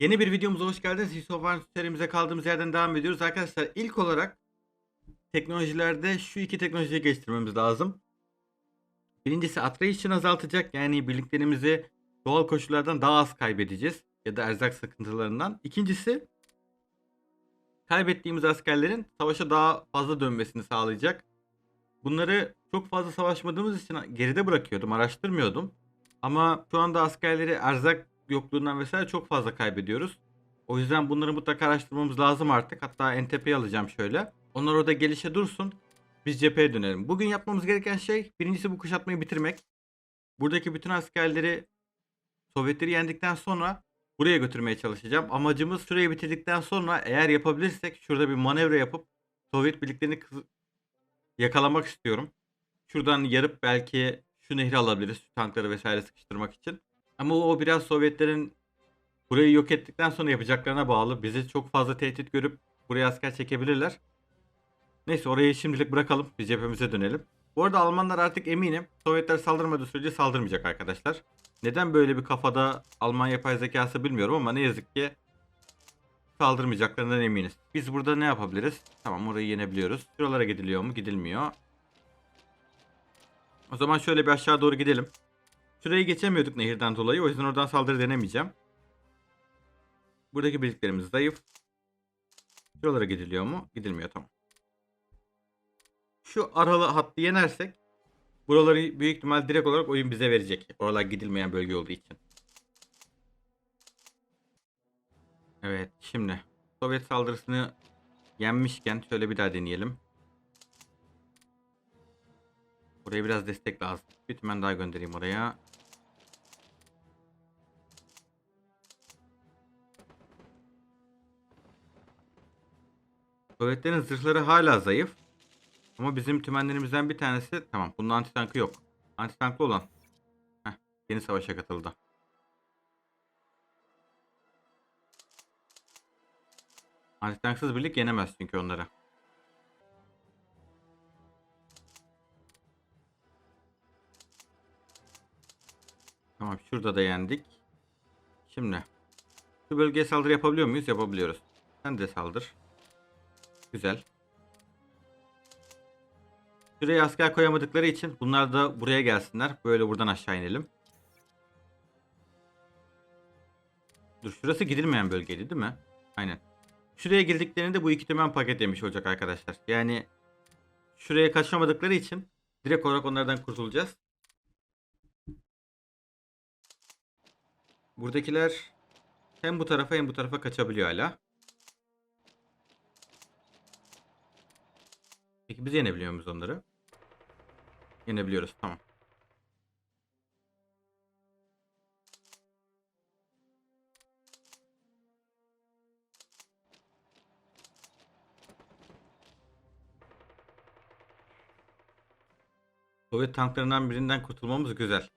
Yeni bir videomuza hoş geldiniz. Histofan serimize kaldığımız yerden devam ediyoruz. Arkadaşlar ilk olarak teknolojilerde şu iki teknolojiyi geliştirmemiz lazım. Birincisi attrition azaltacak. Yani birliklerimizi doğal koşullardan daha az kaybedeceğiz. Ya da erzak sıkıntılarından. İkincisi kaybettiğimiz askerlerin savaşa daha fazla dönmesini sağlayacak. Bunları çok fazla savaşmadığımız için geride bırakıyordum, araştırmıyordum. Ama şu anda askerleri erzak yokluğundan vesaire çok fazla kaybediyoruz. O yüzden bunları mutlaka araştırmamız lazım artık. Hatta NTP'yi alacağım şöyle. Onlar orada gelişe dursun. Biz cepheye dönelim. Bugün yapmamız gereken şey birincisi bu kuşatmayı bitirmek. Buradaki bütün askerleri Sovyetleri yendikten sonra buraya götürmeye çalışacağım. Amacımız süreyi bitirdikten sonra eğer yapabilirsek şurada bir manevra yapıp Sovyet birliklerini yakalamak istiyorum. Şuradan yarıp belki şu nehri alabiliriz. Şu tankları vesaire sıkıştırmak için. Ama o biraz Sovyetlerin burayı yok ettikten sonra yapacaklarına bağlı. Bizi çok fazla tehdit görüp buraya asker çekebilirler. Neyse orayı şimdilik bırakalım. Biz cephemize dönelim. Bu arada Almanlar artık eminim Sovyetler saldırmadığı sürece saldırmayacak arkadaşlar. Neden böyle bir kafada Alman yapay zekası bilmiyorum ama ne yazık ki saldırmayacaklarından eminiz. Biz burada ne yapabiliriz? Tamam orayı yenebiliyoruz. Şuralara gidiliyor mu? Gidilmiyor. O zaman şöyle bir aşağı doğru gidelim. Şurayı geçemiyorduk nehirden dolayı. O yüzden oradan saldırı denemeyeceğim. Buradaki birliklerimiz zayıf. Şuralara gidiliyor mu? Gidilmiyor tamam. Şu aralı hattı yenersek buraları büyük ihtimal direkt olarak oyun bize verecek. Oralar gidilmeyen bölge olduğu için. Evet şimdi Sovyet saldırısını yenmişken şöyle bir daha deneyelim. Buraya biraz destek lazım. Bir tümen daha göndereyim oraya. Sovyetlerin zırhları hala zayıf. Ama bizim tümenlerimizden bir tanesi tamam. Bunun anti tankı yok. Anti tanklı olan. Heh, yeni savaşa katıldı. Anti tanksız birlik yenemez çünkü onları. Tamam şurada da yendik. Şimdi şu bölgeye saldırı yapabiliyor muyuz? Yapabiliyoruz. Sen de saldır. Güzel. Şuraya asker koyamadıkları için bunlar da buraya gelsinler. Böyle buradan aşağı inelim. Dur şurası gidilmeyen bölgeydi değil mi? Aynen. Şuraya girdiklerinde bu iki tümen paket yemiş olacak arkadaşlar. Yani şuraya kaçamadıkları için direkt olarak onlardan kurtulacağız. Buradakiler hem bu tarafa hem bu tarafa kaçabiliyor hala. Peki biz yenebiliyor muyuz onları? Yenebiliyoruz tamam. Sovyet tanklarından birinden kurtulmamız güzel.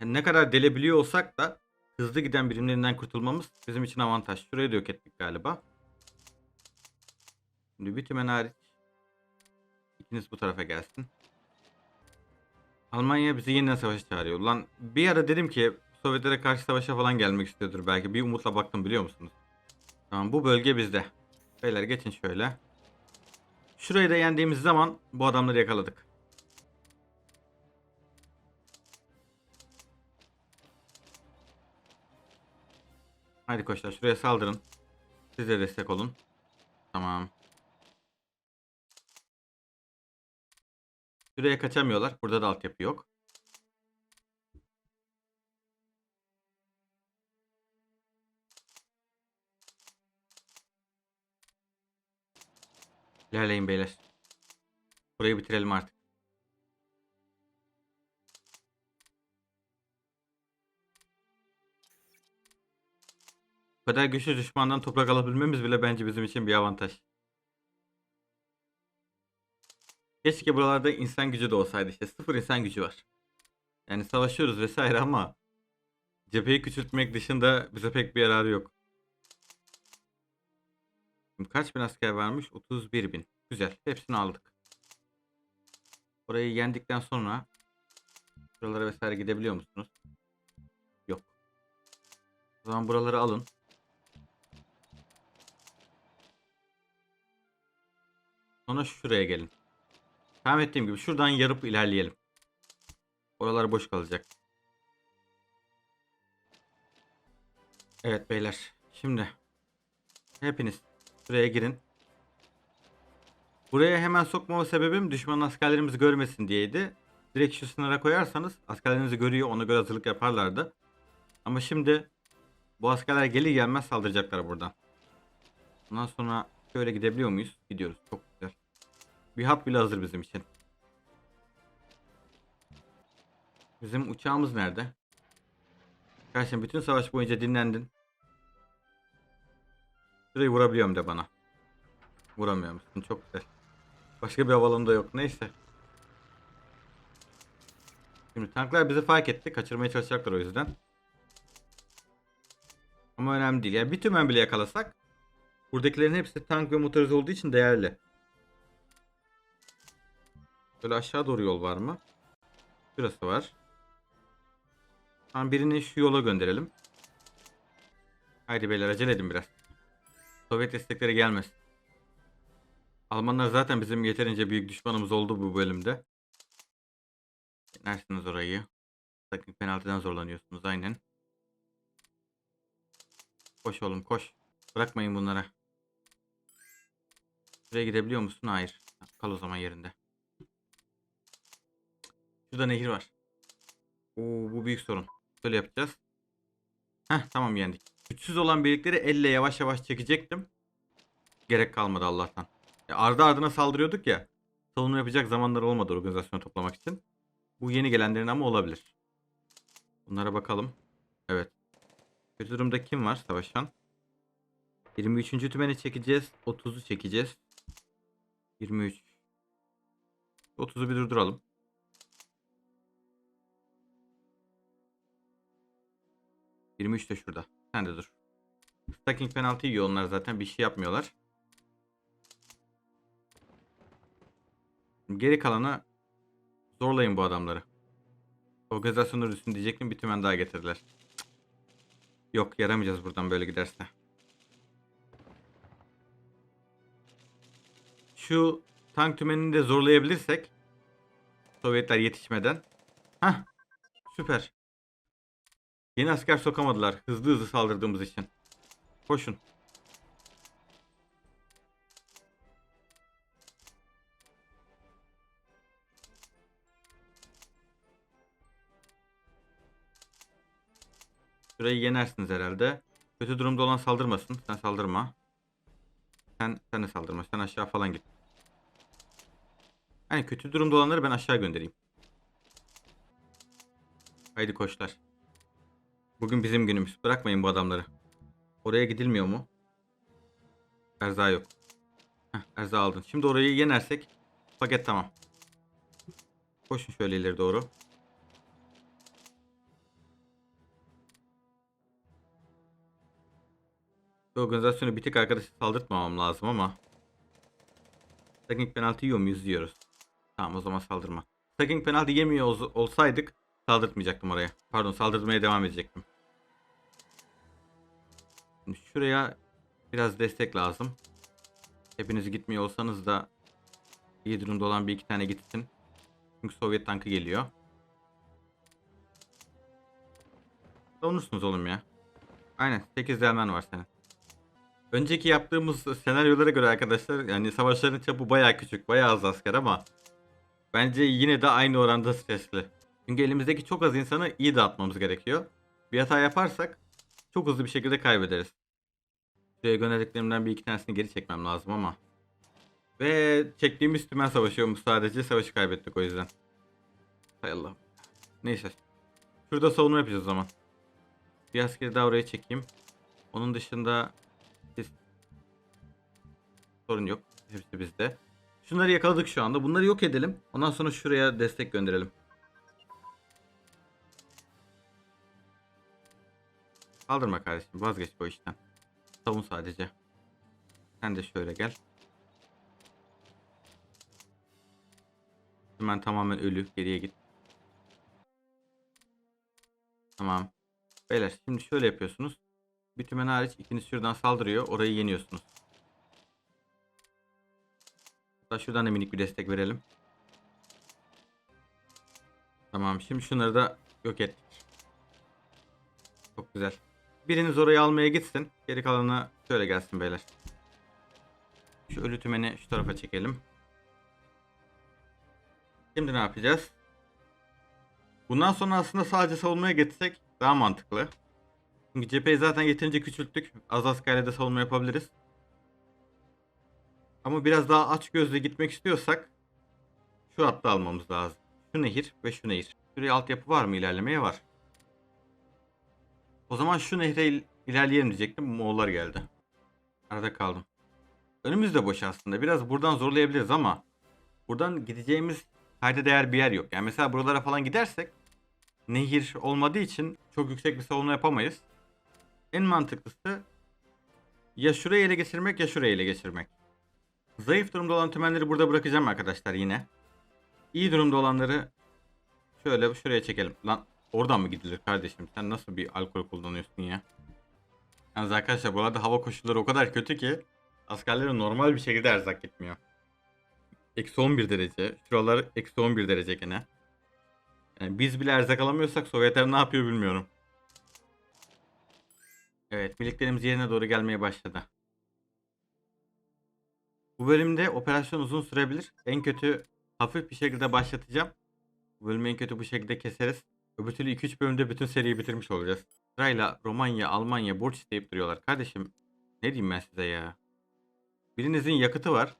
Yani ne kadar delebiliyor olsak da hızlı giden birimlerinden kurtulmamız bizim için avantaj. Şurayı da yok ettik galiba. Şimdi bir tümen hariç. İkiniz bu tarafa gelsin. Almanya bizi yeniden savaşa çağırıyor. Lan bir ara dedim ki Sovyetlere karşı savaşa falan gelmek istiyordur belki. Bir umutla baktım biliyor musunuz? Tamam bu bölge bizde. Beyler geçin şöyle. Şurayı da yendiğimiz zaman bu adamları yakaladık. Haydi koçlar şuraya saldırın. Siz de destek olun. Tamam. Şuraya kaçamıyorlar. Burada da altyapı yok. İlerleyin beyler. Burayı bitirelim artık. Bu kadar güçlü düşmandan toprak alabilmemiz bile bence bizim için bir avantaj. Keşke buralarda insan gücü de olsaydı işte sıfır insan gücü var. Yani savaşıyoruz vesaire ama cepheyi küçültmek dışında bize pek bir yararı yok. Şimdi kaç bin asker varmış? 31 bin. Güzel. Hepsini aldık. Orayı yendikten sonra şuralara vesaire gidebiliyor musunuz? Yok. O zaman buraları alın. Sonra şuraya gelin. Tahmin ettiğim gibi şuradan yarıp ilerleyelim. Oralar boş kalacak. Evet beyler. Şimdi hepiniz buraya girin. Buraya hemen sokmama sebebim düşman askerlerimizi görmesin diyeydi. Direkt şu sınıra koyarsanız askerlerinizi görüyor ona göre hazırlık yaparlardı. Ama şimdi bu askerler gelir gelmez saldıracaklar buradan. Ondan sonra şöyle gidebiliyor muyuz? Gidiyoruz. Çok. Bir hat bile hazır bizim için. Bizim uçağımız nerede? Kardeşim bütün savaş boyunca dinlendin. Şurayı vurabiliyorum de bana. Vuramıyor musun? Çok güzel. Başka bir havalanı da yok. Neyse. Şimdi tanklar bizi fark etti. Kaçırmaya çalışacaklar o yüzden. Ama önemli değil. Yani bir tümen bile yakalasak buradakilerin hepsi tank ve motorize olduğu için değerli. Böyle aşağı doğru yol var mı? Şurası var. Tamam birini şu yola gönderelim. Haydi beyler acele edin biraz. Sovyet destekleri gelmesin. Almanlar zaten bizim yeterince büyük düşmanımız oldu bu bölümde. Yenersiniz orayı. Sakın penaltıdan zorlanıyorsunuz aynen. Koş oğlum koş. Bırakmayın bunlara. Buraya gidebiliyor musun? Hayır. Kal o zaman yerinde. Şurada nehir var. Oo, bu büyük sorun. Böyle yapacağız. Heh tamam yendik. Güçsüz olan birlikleri elle yavaş yavaş çekecektim. Gerek kalmadı Allah'tan. Ya ardı ardına saldırıyorduk ya. Savunma yapacak zamanları olmadı organizasyonu toplamak için. Bu yeni gelenlerin ama olabilir. Bunlara bakalım. Evet. Kötü durumda kim var savaşan? 23. tümeni çekeceğiz. 30'u çekeceğiz. 23. 30'u bir durduralım. Yirmi üç de şurada. Sen de dur. Stacking penaltı yiyor onlar zaten. Bir şey yapmıyorlar. Geri kalanı zorlayın bu adamları. Organizasyonlar üstün diyecektim. Bir tümen daha getirdiler. Yok yaramayacağız buradan böyle giderse. Şu tank tümenini de zorlayabilirsek Sovyetler yetişmeden. Hah süper. Yeni asker sokamadılar hızlı hızlı saldırdığımız için. Koşun. Şurayı yenersiniz herhalde. Kötü durumda olan saldırmasın. Sen saldırma. Sen, sen de saldırma. Sen aşağı falan git. Hani kötü durumda olanları ben aşağı göndereyim. Haydi koçlar. Bugün bizim günümüz. Bırakmayın bu adamları. Oraya gidilmiyor mu? Erza yok. Heh, erza aldın. Şimdi orayı yenersek paket tamam. Koşun şöyle ileri doğru. Bu organizasyonu bitik arkadaşı saldırtmamam lazım ama. Stacking penaltı yiyor muyuz diyoruz. Tamam o zaman saldırma. Stacking penaltı yemiyor ol- olsaydık saldırtmayacaktım oraya. Pardon saldırmaya devam edecektim. Şimdi şuraya biraz destek lazım. Hepiniz gitmiyor olsanız da iyi durumda olan bir iki tane gitsin. Çünkü Sovyet tankı geliyor. Savunursunuz oğlum ya. Aynen 8 delmen var senin. Önceki yaptığımız senaryolara göre arkadaşlar yani savaşların çapı bayağı küçük, bayağı az asker ama bence yine de aynı oranda stresli. Çünkü elimizdeki çok az insanı iyi dağıtmamız gerekiyor. Bir hata yaparsak çok hızlı bir şekilde kaybederiz. Şuraya gönderdiklerimden bir iki tanesini geri çekmem lazım ama. Ve çektiğimiz tümen savaşıyormuş sadece savaşı kaybettik o yüzden. Hay Allah. Neyse. Şurada savunma yapacağız o zaman. Bir askeri daha oraya çekeyim. Onun dışında biz sorun yok. Hepsi bizde. Şunları yakaladık şu anda. Bunları yok edelim. Ondan sonra şuraya destek gönderelim. Kaldırma kardeşim. Vazgeç bu işten. Savun sadece. Sen de şöyle gel. Hemen tamamen ölü. Geriye git. Tamam. Beyler şimdi şöyle yapıyorsunuz. Bir tümen hariç ikiniz şuradan saldırıyor. Orayı yeniyorsunuz. Hatta şuradan da minik bir destek verelim. Tamam şimdi şunları da yok ettik. Çok güzel. Biriniz orayı almaya gitsin. Geri kalanı şöyle gelsin beyler. Şu ölü tümeni şu tarafa çekelim. Şimdi ne yapacağız? Bundan sonra aslında sadece savunmaya geçsek daha mantıklı. Çünkü cepheyi zaten yeterince küçülttük. Az askerle de savunma yapabiliriz. Ama biraz daha aç gözle gitmek istiyorsak şu hattı almamız lazım. Şu nehir ve şu nehir. Şuraya altyapı var mı ilerlemeye? Var. O zaman şu nehre il- ilerleyelim diyecektim. Moğollar geldi. Arada kaldım. Önümüz de boş aslında. Biraz buradan zorlayabiliriz ama buradan gideceğimiz kayda değer bir yer yok. Yani mesela buralara falan gidersek nehir olmadığı için çok yüksek bir savunma yapamayız. En mantıklısı ya şurayı ele geçirmek ya şurayı ele geçirmek. Zayıf durumda olan tümenleri burada bırakacağım arkadaşlar yine. İyi durumda olanları şöyle şuraya çekelim. Lan oradan mı gidilir kardeşim? Sen nasıl bir alkol kullanıyorsun ya? Yalnız arkadaşlar bu arada hava koşulları o kadar kötü ki askerlere normal bir şekilde erzak gitmiyor. Eksi 11 derece. Şuralar eksi 11 derece gene. Yani biz bile erzak alamıyorsak Sovyetler ne yapıyor bilmiyorum. Evet birliklerimiz yerine doğru gelmeye başladı. Bu bölümde operasyon uzun sürebilir. En kötü hafif bir şekilde başlatacağım. Bölümü en kötü bu şekilde keseriz. Öbür türlü 2-3 bölümde bütün seriyi bitirmiş olacağız. Sırayla Romanya, Almanya borç isteyip duruyorlar. Kardeşim ne diyeyim ben size ya. Birinizin yakıtı var.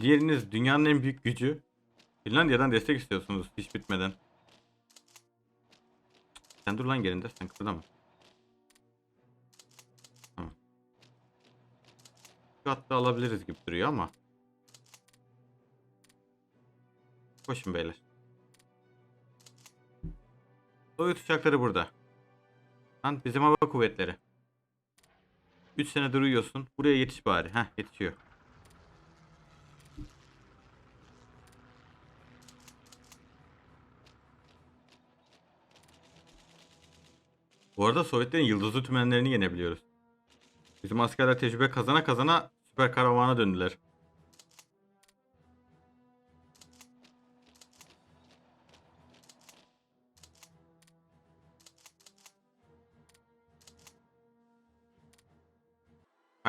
Diğeriniz dünyanın en büyük gücü. Finlandiya'dan destek istiyorsunuz hiç bitmeden. Sen dur lan yerinde sen kıpırdama. Tamam. Şu hatta alabiliriz gibi duruyor ama. Koşun beyler. Soyut uçakları burada. Lan bizim hava kuvvetleri. 3 senedir uyuyorsun. Buraya yetiş bari. Heh yetişiyor. Bu arada Sovyetlerin yıldızlı tümenlerini yenebiliyoruz. Bizim askerler tecrübe kazana kazana süper karavana döndüler.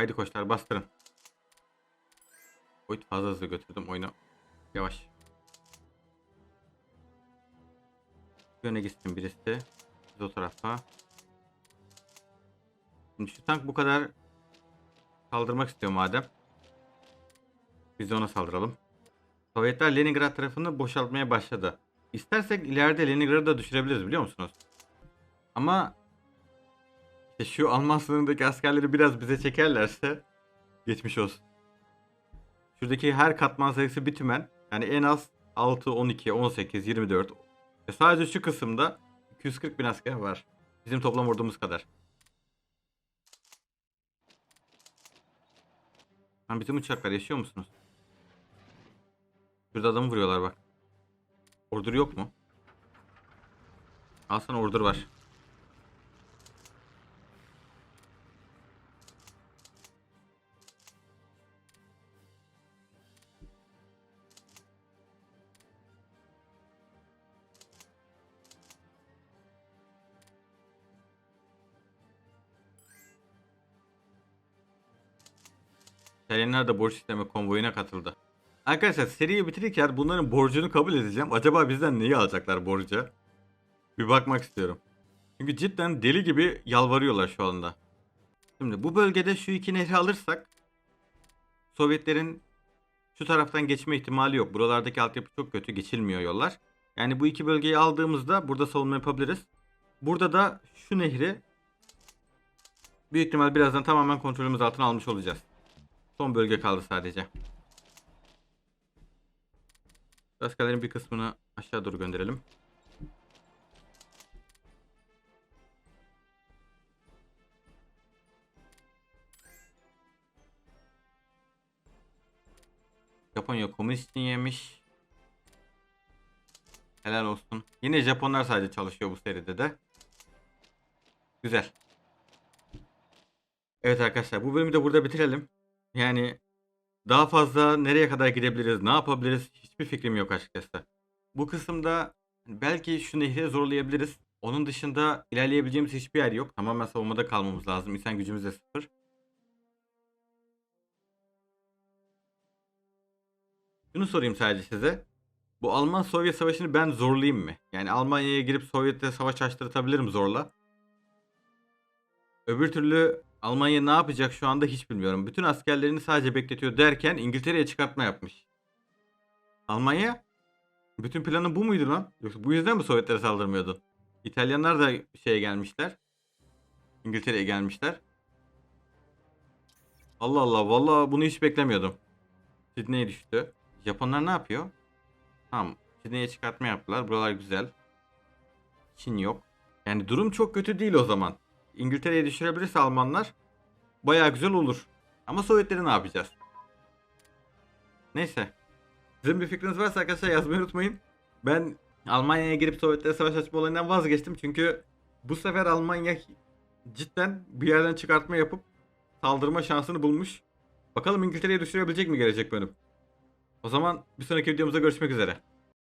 Haydi koçlar bastırın. Oy fazla hızlı götürdüm oyunu. Yavaş. Yöne gitsin birisi. Biz o tarafa. Şimdi şu tank bu kadar saldırmak istiyor madem. Biz de ona saldıralım. Sovyetler Leningrad tarafını boşaltmaya başladı. İstersek ileride Leningrad'ı da düşürebiliriz biliyor musunuz? Ama işte şu Alman sınırındaki askerleri biraz bize çekerlerse geçmiş olsun. Şuradaki her katman sayısı bir tümen. Yani en az 6, 12, 18, 24. Ve sadece şu kısımda 240 bin asker var. Bizim toplam ordumuz kadar. Lan bizim uçaklar yaşıyor musunuz? Şurada adamı vuruyorlar bak. Ordur yok mu? Al sana ordur var. İtalyanlar da borç isteme konvoyuna katıldı. Arkadaşlar seriyi bitirirken bunların borcunu kabul edeceğim. Acaba bizden neyi alacaklar borca? Bir bakmak istiyorum. Çünkü cidden deli gibi yalvarıyorlar şu anda. Şimdi bu bölgede şu iki nehri alırsak Sovyetlerin şu taraftan geçme ihtimali yok. Buralardaki altyapı çok kötü. Geçilmiyor yollar. Yani bu iki bölgeyi aldığımızda burada savunma yapabiliriz. Burada da şu nehri büyük ihtimal birazdan tamamen kontrolümüz altına almış olacağız. Son bölge kaldı sadece. Askerlerin bir kısmını aşağı doğru gönderelim. Japonya komünist yemiş. Helal olsun. Yine Japonlar sadece çalışıyor bu seride de. Güzel. Evet arkadaşlar bu bölümü de burada bitirelim. Yani Daha fazla nereye kadar gidebiliriz, ne yapabiliriz hiçbir fikrim yok açıkçası. Bu kısımda belki şu nehri zorlayabiliriz. Onun dışında ilerleyebileceğimiz hiçbir yer yok. Tamamen savunmada kalmamız lazım. İnsan gücümüz de sıfır. Şunu sorayım sadece size. Bu Alman-Sovyet savaşını ben zorlayayım mı? Yani Almanya'ya girip Sovyet'le savaş açtırtabilirim zorla. Öbür türlü Almanya ne yapacak şu anda hiç bilmiyorum. Bütün askerlerini sadece bekletiyor derken İngiltere'ye çıkartma yapmış. Almanya? Bütün planı bu muydu lan? Yoksa bu yüzden mi Sovyetlere saldırmıyordu? İtalyanlar da şeye gelmişler. İngiltere'ye gelmişler. Allah Allah vallahi bunu hiç beklemiyordum. Sydney'e düştü. Japonlar ne yapıyor? Tamam. Sydney'e çıkartma yaptılar. Buralar güzel. Çin yok. Yani durum çok kötü değil o zaman. İngiltere'ye düşürebilirse Almanlar bayağı güzel olur. Ama Sovyetleri ne yapacağız? Neyse. Sizin bir fikriniz varsa arkadaşlar yazmayı unutmayın. Ben Almanya'ya girip Sovyetlere savaş açma olayından vazgeçtim. Çünkü bu sefer Almanya cidden bir yerden çıkartma yapıp saldırma şansını bulmuş. Bakalım İngiltere'ye düşürebilecek mi gelecek bölüm? O zaman bir sonraki videomuzda görüşmek üzere.